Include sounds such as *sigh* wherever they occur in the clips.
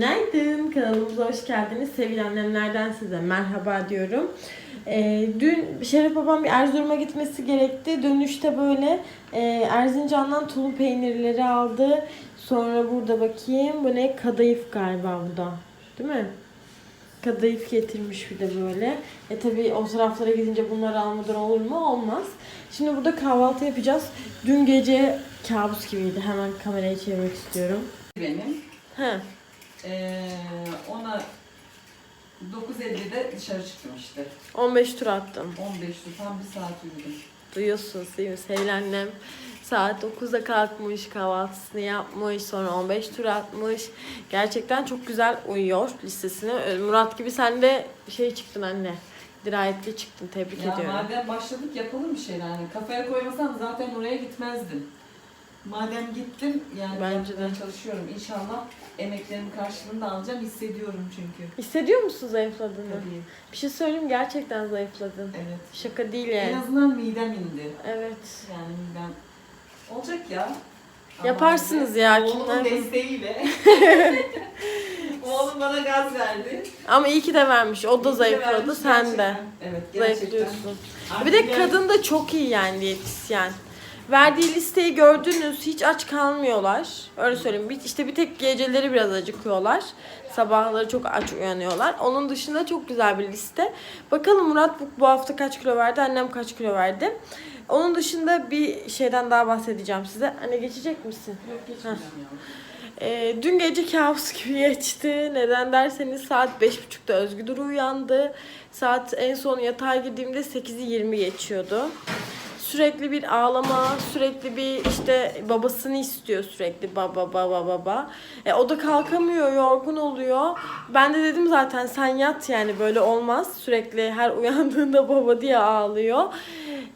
Günaydın. Kanalımıza hoş geldiniz. Sevgili annemlerden size merhaba diyorum. Ee, dün Şeref babam bir Erzurum'a gitmesi gerekti. Dönüşte böyle e, Erzincan'dan tulum peynirleri aldı. Sonra burada bakayım. Bu ne? Kadayıf galiba bu da. Değil mi? Kadayıf getirmiş bir de böyle. E tabi o taraflara gidince bunları almadan olur mu? Olmaz. Şimdi burada kahvaltı yapacağız. Dün gece kabus gibiydi. Hemen kamerayı çevirmek istiyorum. benim. He. Ee, ona 9.50'de dışarı çıktım işte. 15 tur attım. 15'te tam bir saat yürüdüm. Duyuyorsunuz değil mi? Sevgili annem saat 9'da kalkmış, kahvaltısını yapmış, sonra 15 tur atmış. Gerçekten çok güzel uyuyor listesine. Ee, Murat gibi sen de şey çıktın anne. Dirayetli çıktın. Tebrik Ya ediyorum. madem başladık yapalım bir şeyler. Yani kafaya koymasam zaten oraya gitmezdim. Madem gittim yani Bence de. çalışıyorum. İnşallah emeklerimin karşılığını da alacağım hissediyorum çünkü. Hissediyor musun zayıfladığını? Tabii. Bir şey söyleyeyim gerçekten zayıfladın. Evet. Şaka değil En yani. azından midem indi. Evet. Yani midem olacak ya. Yaparsınız Ama ya, Oğlumun kimler- desteğiyle. *laughs* Oğlum bana gaz verdi. Ama iyi ki de vermiş. O da zayıfladı, sen de. gerçekten. Evet gerçekten. Zayıflıyorsun. Artık Bir de yani- kadın da çok iyi yani diyetisyen. Verdiği listeyi gördünüz. Hiç aç kalmıyorlar. Öyle söyleyeyim. Bir, işte bir tek geceleri biraz acıkıyorlar. Sabahları çok aç uyanıyorlar. Onun dışında çok güzel bir liste. Bakalım Murat bu, bu hafta kaç kilo verdi? Annem kaç kilo verdi? Onun dışında bir şeyden daha bahsedeceğim size. Anne geçecek misin? Yok geçmeyeceğim. Ee, dün gece kabus *laughs* gibi geçti. Neden derseniz saat 5.30'da Özgür uyandı. Saat en son yatağa girdiğimde 8'i 20 geçiyordu. Sürekli bir ağlama, sürekli bir işte babasını istiyor sürekli baba baba baba. E, o da kalkamıyor, yorgun oluyor. Ben de dedim zaten sen yat yani böyle olmaz. Sürekli her uyandığında *laughs* baba diye ağlıyor.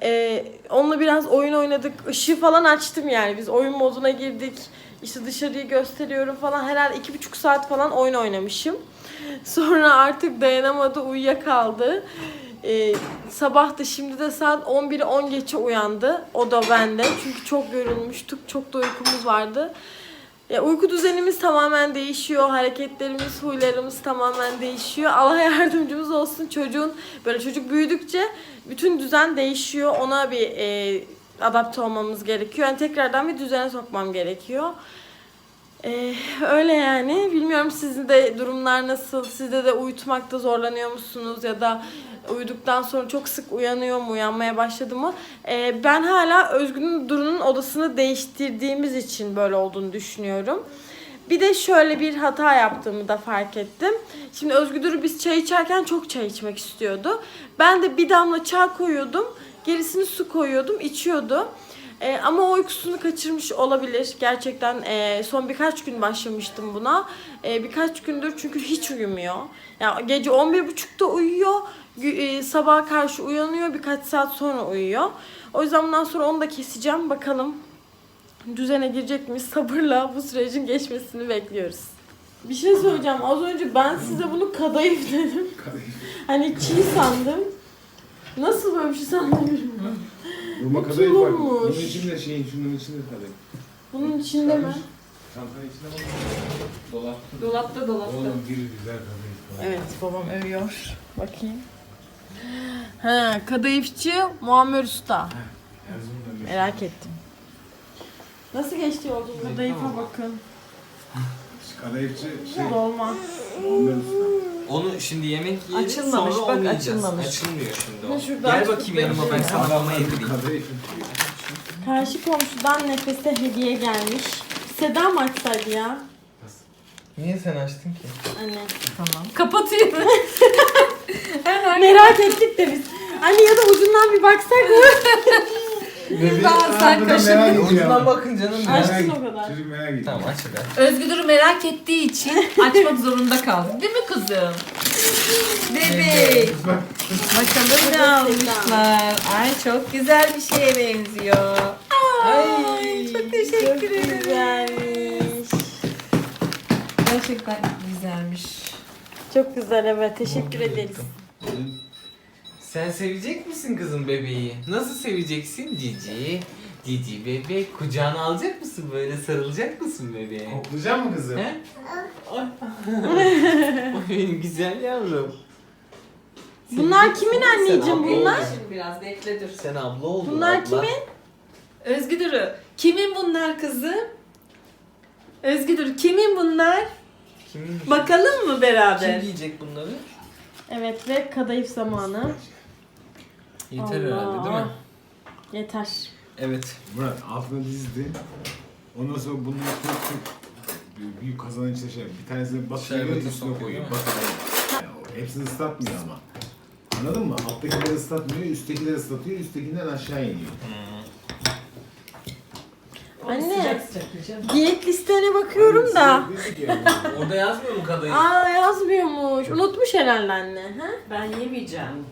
E, onunla biraz oyun oynadık. Işığı falan açtım yani. Biz oyun moduna girdik. İşte dışarıyı gösteriyorum falan. Herhalde iki buçuk saat falan oyun oynamışım. Sonra artık dayanamadı, uyuyakaldı. Ee, sabah da şimdi de saat 11'i 10 geçe uyandı. O da bende. Çünkü çok yorulmuştuk. Çok da uykumuz vardı. Ya uyku düzenimiz tamamen değişiyor. Hareketlerimiz, huylarımız tamamen değişiyor. Allah *laughs* yardımcımız olsun. Çocuğun böyle çocuk büyüdükçe bütün düzen değişiyor. Ona bir e, adapte olmamız gerekiyor. Yani tekrardan bir düzene sokmam gerekiyor. Ee, öyle yani. Bilmiyorum sizin de durumlar nasıl? Sizde de uyutmakta zorlanıyor musunuz? Ya da uyuduktan sonra çok sık uyanıyor mu? Uyanmaya başladı mı? Ee, ben hala Özgün'ün Duru'nun odasını değiştirdiğimiz için böyle olduğunu düşünüyorum. Bir de şöyle bir hata yaptığımı da fark ettim. Şimdi Özgür Duru biz çay içerken çok çay içmek istiyordu. Ben de bir damla çay koyuyordum. Gerisini su koyuyordum, içiyordu. Ee, ama o uykusunu kaçırmış olabilir. Gerçekten e, son birkaç gün başlamıştım buna. E, birkaç gündür çünkü hiç uyumuyor. Yani gece 11.30'da uyuyor. E, sabaha karşı uyanıyor. Birkaç saat sonra uyuyor. O yüzden bundan sonra onu da keseceğim. Bakalım düzene girecek mi? Sabırla bu sürecin geçmesini bekliyoruz. Bir şey söyleyeceğim. Az önce ben size bunu kadayıf dedim. Hani çiğ sandım. Nasıl böyle bir şey sandım bilmiyorum. Vurma Bu kadayıf var. tulummuş. Bunun içinde şeyin, şunun içinde kadayıf. Bunun içinde mi? Çantanın içinde var. Dolap. Dolapta dolapta. Oğlum bir güzel kadayıf var. Evet babam övüyor. Bakayım. Ha, kadayıfçı Muammer Usta. Erzurum'da bir- Merak ettim. Nasıl geçti yolculuk? Kadayıfa bakın. Kadayıfçı şey. Dolma. Muammer Usta. Onu şimdi yemek yiyelim Açılmamış, sonra bak, onu yiyeceğiz. açılmamış. Açılmıyor şimdi Ne o. şuradan Gel bakayım yanıma ben sana mama yedireyim. Karşı komşudan nefese hediye gelmiş. Seda mı açsaydı ya? Niye sen açtın ki? Anne. Tamam. Kapatıyor. *laughs* Merak ettik de biz. Anne ya da ucundan bir baksak mı? *laughs* Bebeği Daha sen ardına kaşın. merak ediyor. Ucundan bakın canım. Açtın o kadar. Çocuk merak ediyor. Tamam aç hadi. Özgür'ü merak ettiği için *laughs* açmak zorunda kaldı. Değil mi kızım? Bebek. Bak. Bakalım ne almışlar. Ay çok güzel bir şeye benziyor. Ay, çok teşekkür Çok ederim. güzelmiş. Gerçekten güzelmiş. Çok güzel evet. Teşekkür ederiz. Sen sevecek misin kızım bebeği? Nasıl seveceksin Cici? Cici bebek kucağına alacak mısın? Böyle sarılacak mısın bebeğe? Koklayacak mı kızım? He? Ay. *laughs* Ay benim güzel yavrum. Bunlar kimin anneciğim abla bunlar? oldun. Şimdi biraz bekle dur. Sen abla oldun Bunlar abla. kimin? Özgü Duru. Kimin bunlar kızım? Özgü Duru kimin bunlar? Kimin? Bakalım mı beraber? Kim giyecek bunları? Evet ve kadayıf zamanı. Yeter Allah. herhalde değil mi? Yeter. Evet. Murat altına dizdi. Ondan sonra bunun üstüne çok büyük, büyük kazanın içine şey bir tanesini batırıyor Şerbeti üstüne sokuyor, koyuyor. değil mi? Batırıyor. Yani hepsini ıslatmıyor ama. Anladın mı? Alttakileri ıslatmıyor, üsttekileri ıslatıyor, üsttekinden aşağı iniyor. Anne. Sıcak sıcak yiyeceğim. Diyet listene bakıyorum da. Orada yazmıyor mu kadayıf? Aa yazmıyormuş. Unutmuş herhalde anne. Ha? Ben yemeyeceğim.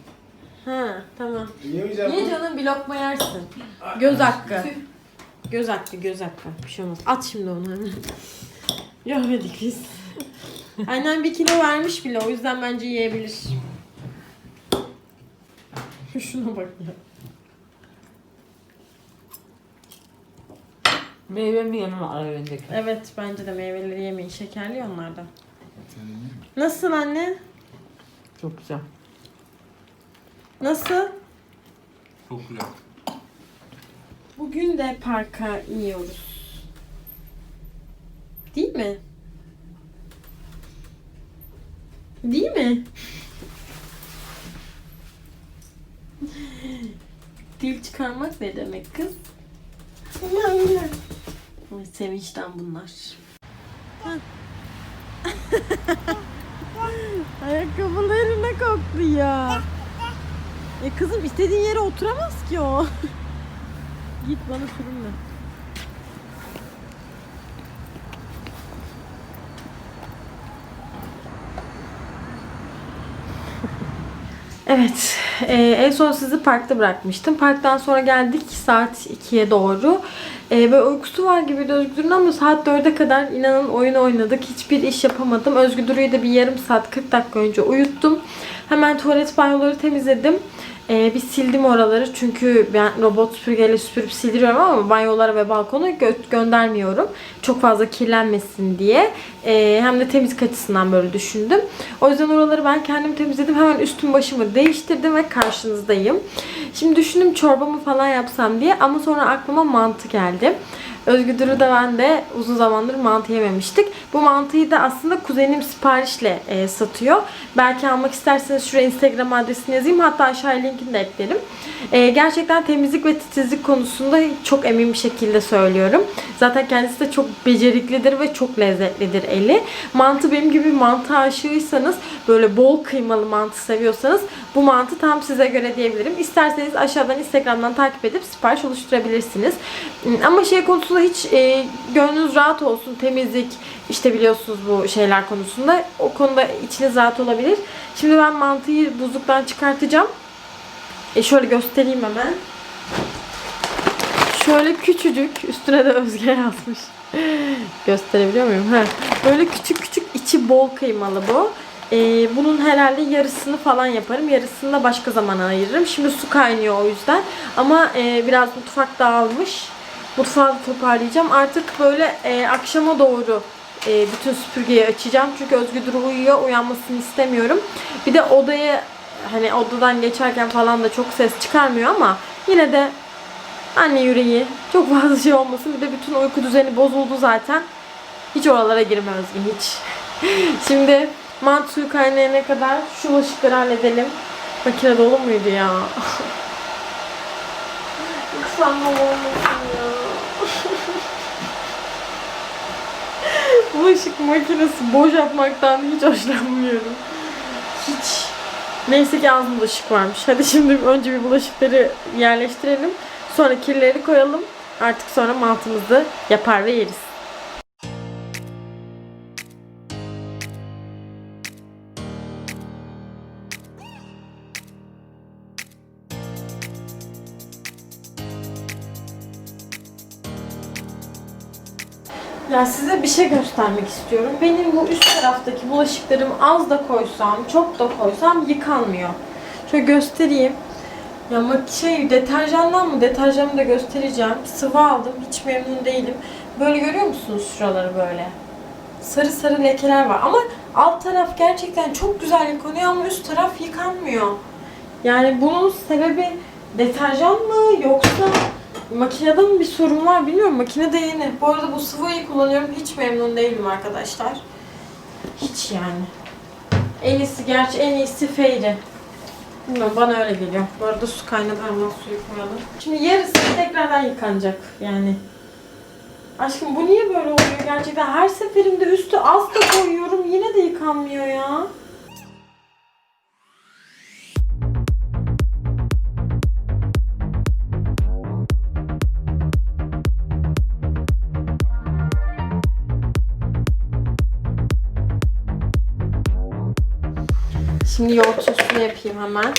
Ha tamam. Yemeyeceğim. Niye canım bir lokma yersin? Göz hakkı. Göz hakkı, göz hakkı. Bir şey olmaz. At şimdi onu hemen. Görmedik biz. Annem bir kilo vermiş bile o yüzden bence yiyebilir. *laughs* Şuna bak ya. Meyve mi yemem aralarındaki? Evet bence de meyveleri yemeyin. Şekerli ya onlardan. Nasıl anne? Çok güzel. Nasıl? Çok güzel. Bugün de parka iniyoruz. Değil mi? Değil mi? *laughs* Dil çıkarmak ne demek kız? Sevinçten bunlar. Ayakkabıları ne koktu ya? *laughs* Ya kızım istediğin yere oturamaz ki o. *laughs* Git bana sürünme. *laughs* Evet, e, en son sizi parkta bırakmıştım. Parktan sonra geldik saat 2'ye doğru. E, böyle uykusu var gibi de Özgür'ün ama saat 4'e kadar inanın oyun oynadık. Hiçbir iş yapamadım. Özgür Duru'yu da bir yarım saat 40 dakika önce uyuttum. Hemen tuvalet banyoları temizledim. E, bir sildim oraları çünkü ben robot süpürgeyle süpürüp sildiriyorum ama banyolara ve balkona gö- göndermiyorum. Çok fazla kirlenmesin diye. E, hem de temizlik açısından böyle düşündüm. O yüzden oraları ben kendim temizledim. Hemen üstüm başımı değiştirdim ve karşınızdayım. Şimdi düşündüm çorbamı falan yapsam diye ama sonra aklıma mantı geldi. Özgür Duru da ben de uzun zamandır mantı yememiştik. Bu mantıyı da aslında kuzenim siparişle e, satıyor. Belki almak isterseniz şuraya Instagram adresini yazayım. Hatta aşağıya linkini de eklerim. E, gerçekten temizlik ve titizlik konusunda çok emin bir şekilde söylüyorum. Zaten kendisi de çok beceriklidir ve çok lezzetlidir eli. Mantı benim gibi mantı aşığıysanız böyle bol kıymalı mantı seviyorsanız bu mantı tam size göre diyebilirim. İsterseniz aşağıdan Instagram'dan takip edip sipariş oluşturabilirsiniz. Ama şey konusunda hiç e, gönlünüz rahat olsun. Temizlik işte biliyorsunuz bu şeyler konusunda. O konuda içiniz rahat olabilir. Şimdi ben mantıyı buzluktan çıkartacağım. E şöyle göstereyim hemen. Şöyle küçücük üstüne de Özge yazmış. *laughs* Gösterebiliyor muyum? Ha. Böyle küçük küçük içi bol kıymalı bu. Ee, bunun herhalde yarısını falan yaparım. Yarısını da başka zamana ayırırım. Şimdi su kaynıyor o yüzden. Ama e, biraz mutfak dağılmış. Mutfağı toparlayacağım. Artık böyle e, akşama doğru e, bütün süpürgeyi açacağım. Çünkü Özgür Duru uyuyor. Uyanmasını istemiyorum. Bir de odaya hani odadan geçerken falan da çok ses çıkarmıyor ama yine de anne yüreği çok fazla şey olmasın. Bir de bütün uyku düzeni bozuldu zaten. Hiç oralara girme Özgür hiç. *laughs* Şimdi mantı suyu kaynayana kadar şu bulaşıkları halledelim. Makine dolu muydu ya? Lütfen ne olmasın ya. Bulaşık makinesi boş yapmaktan hiç hoşlanmıyorum. Hiç. Neyse ki az bulaşık varmış. Hadi şimdi önce bir bulaşıkları yerleştirelim. Sonra kirleri koyalım. Artık sonra mantımızı yapar ve yeriz. Bir şey göstermek istiyorum. Benim bu üst taraftaki bulaşıklarım az da koysam, çok da koysam yıkanmıyor. Şöyle göstereyim. Ya şey deterjandan mı? Deterjanı da göstereceğim. Sıvı aldım. Hiç memnun değilim. Böyle görüyor musunuz şuraları böyle? Sarı sarı lekeler var. Ama alt taraf gerçekten çok güzel yıkanıyor ama üst taraf yıkanmıyor. Yani bunun sebebi deterjan mı yoksa makinede mi bir sorun var bilmiyorum. Makinede yeni. Bu arada bu sıvıyı kullanıyorum. Hiç memnun değilim arkadaşlar. Hiç yani. En iyisi gerçi en iyisi Fairy. Bilmiyorum bana öyle geliyor. Bu arada su kaynadı hemen suyu koyalım. Şimdi yarısı tekrardan yıkanacak yani. Aşkım bu niye böyle oluyor gerçekten? Her seferinde üstü az da koyuyorum yine de yıkanmıyor ya. Şimdi yoğurt sosunu yapayım hemen.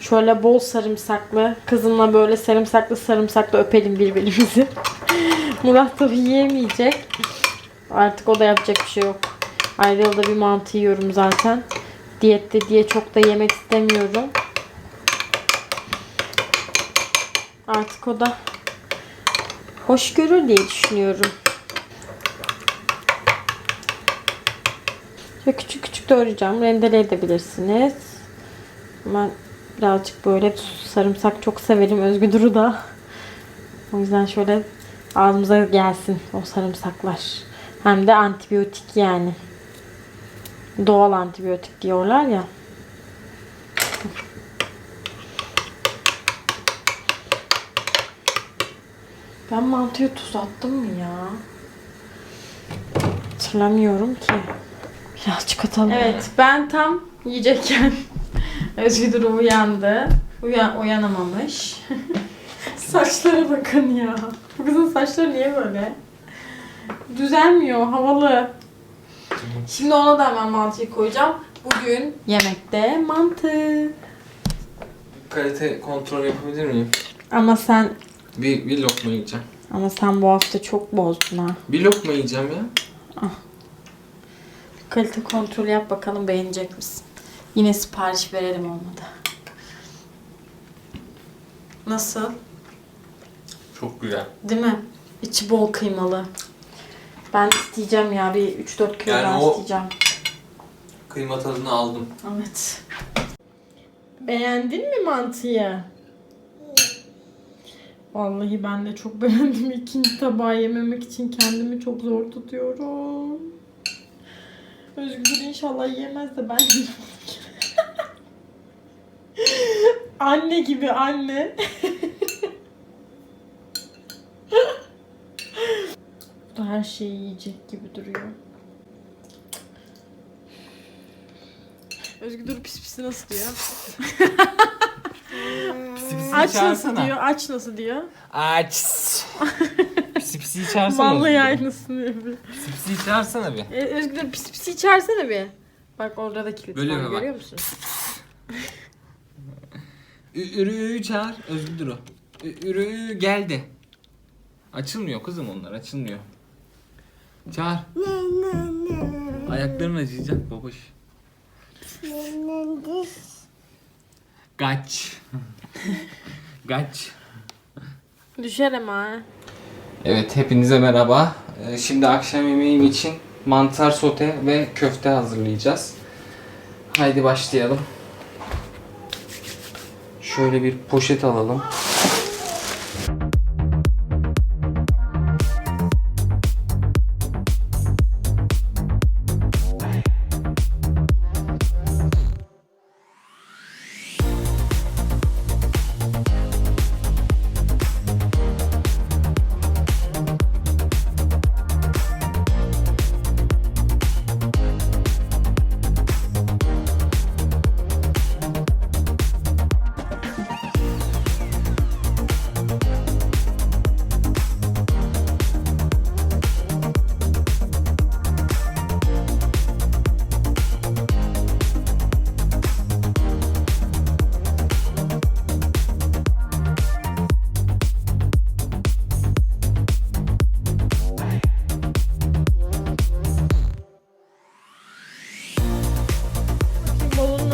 Şöyle bol sarımsaklı, kızımla böyle sarımsaklı sarımsaklı öpelim birbirimizi. *laughs* Murat tabii yiyemeyecek. Artık o da yapacak bir şey yok. Ayda yılda bir mantı yiyorum zaten. Diyette diye çok da yemek istemiyorum. Artık o da hoş görür diye düşünüyorum. Şöyle küçük küçük doğrayacağım. Rendele edebilirsiniz. Ben birazcık böyle sarımsak çok severim. Özgü Duru da. O yüzden şöyle ağzımıza gelsin o sarımsaklar. Hem de antibiyotik yani. Doğal antibiyotik diyorlar ya. Ben mantıya tuz attım mı ya? Hatırlamıyorum ki. Birazcık atalım. Evet ben tam yiyecekken *laughs* Özgür Duru uyandı. Uyan, uyanamamış. *laughs* Saçlara bakın ya. Bu kızın saçları niye böyle? Düzelmiyor, havalı. Şimdi ona da hemen mantıyı koyacağım. Bugün yemekte mantı. Kalite kontrol yapabilir miyim? Ama sen Bir, bir lokma yiyeceğim. ama sen bu hafta çok bozdun ha. Bir lokma yiyeceğim ya. Kalite kontrolü yap bakalım beğenecek misin? Yine sipariş verelim olmadı. Nasıl? Çok güzel. Değil mi? İçi bol kıymalı. Ben isteyeceğim ya bir 3-4 kilo Yani daha o- isteyeceğim. Kıyma tadını aldım. Evet. Beğendin mi mantıyı? Vallahi ben de çok beğendim. İkinci tabağı yememek için kendimi çok zor tutuyorum. Özgür inşallah yiyemez de ben *laughs* anne gibi anne. *laughs* Bu da her şeyi yiyecek gibi duruyor. Özgür dur pis pisi nasıl diyor? Pisi pisi Aç nasıl diyor? Aç nasıl diyor? Aç. Pisi pisi içersene. Vallahi aynısını yapıyor. Pisi pisi içersene bir. E, Özgür dur pis pisi içersene bir. Bak orada da kilit Böyle var mi bak? görüyor musun? Ü- Ürü çağır. Özgür dur o. Ü- Ürü geldi. Açılmıyor kızım onlar açılmıyor. Çağır. Ayakların acıyacak babuş. Kaç. Kaç. Düşer ama. Evet hepinize merhaba. Ee, Şimdi akşam yemeğim için mantar sote ve köfte hazırlayacağız. Haydi başlayalım. Şöyle bir poşet alalım.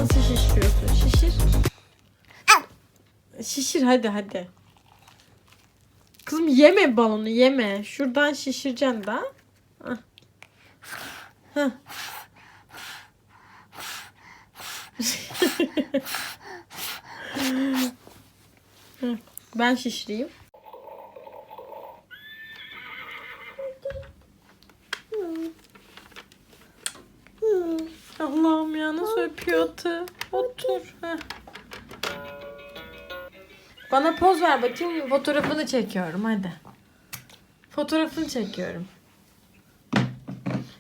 Nasıl şişiriyorsun? Şişir. Şişir hadi hadi. Kızım yeme balonu yeme. Şuradan şişireceksin daha. Hah. Ben şişireyim. Hmm. Allah'ım ya nasıl öpüyor atı. Otur. Heh. Bana poz ver bakayım. Fotoğrafını çekiyorum hadi. Fotoğrafını çekiyorum.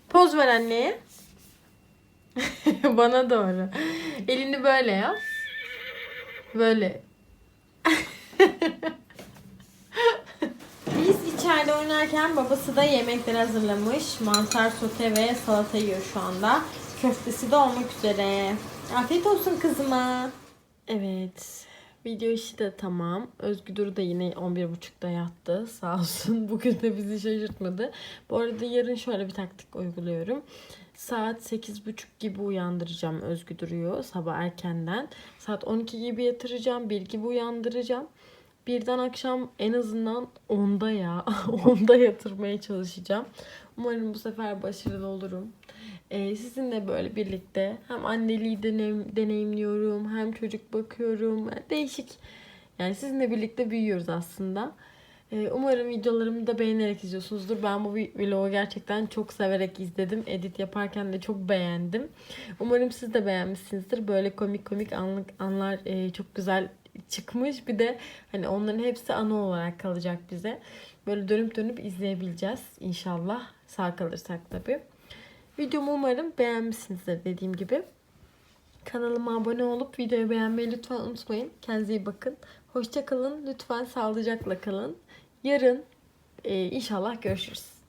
Poz ver anneye. *laughs* Bana doğru. Elini böyle yap. Böyle. *laughs* Biz içeride oynarken babası da yemekler hazırlamış. Mantar sote ve salata yiyor şu anda. Köftesi de olmak üzere. Afiyet olsun kızıma. Evet. Video işi de tamam. Özgür da yine 11.30'da yattı. *laughs* Sağ olsun. Bugün de bizi şaşırtmadı. Bu arada yarın şöyle bir taktik uyguluyorum. Saat 8.30 gibi uyandıracağım Özgü duruyor sabah erkenden. Saat 12 gibi yatıracağım. 1 gibi uyandıracağım. Birden akşam en azından 10'da ya *laughs* 10'da yatırmaya çalışacağım. Umarım bu sefer başarılı olurum. Ee, sizinle böyle birlikte hem anneliği deneyim, deneyimliyorum hem çocuk bakıyorum. Değişik. Yani sizinle birlikte büyüyoruz aslında. Ee, umarım videolarımı da beğenerek izliyorsunuzdur. Ben bu vlogu gerçekten çok severek izledim. Edit yaparken de çok beğendim. Umarım siz de beğenmişsinizdir. Böyle komik komik anlık anlar e, çok güzel çıkmış. Bir de hani onların hepsi ana olarak kalacak bize. Böyle dönüp dönüp izleyebileceğiz inşallah. Sağ kalırsak tabii. Videomu umarım beğenmişsinizdir dediğim gibi. Kanalıma abone olup videoyu beğenmeyi lütfen unutmayın. Kendinize iyi bakın. Hoşça kalın. Lütfen sağlıcakla kalın. Yarın e, inşallah görüşürüz.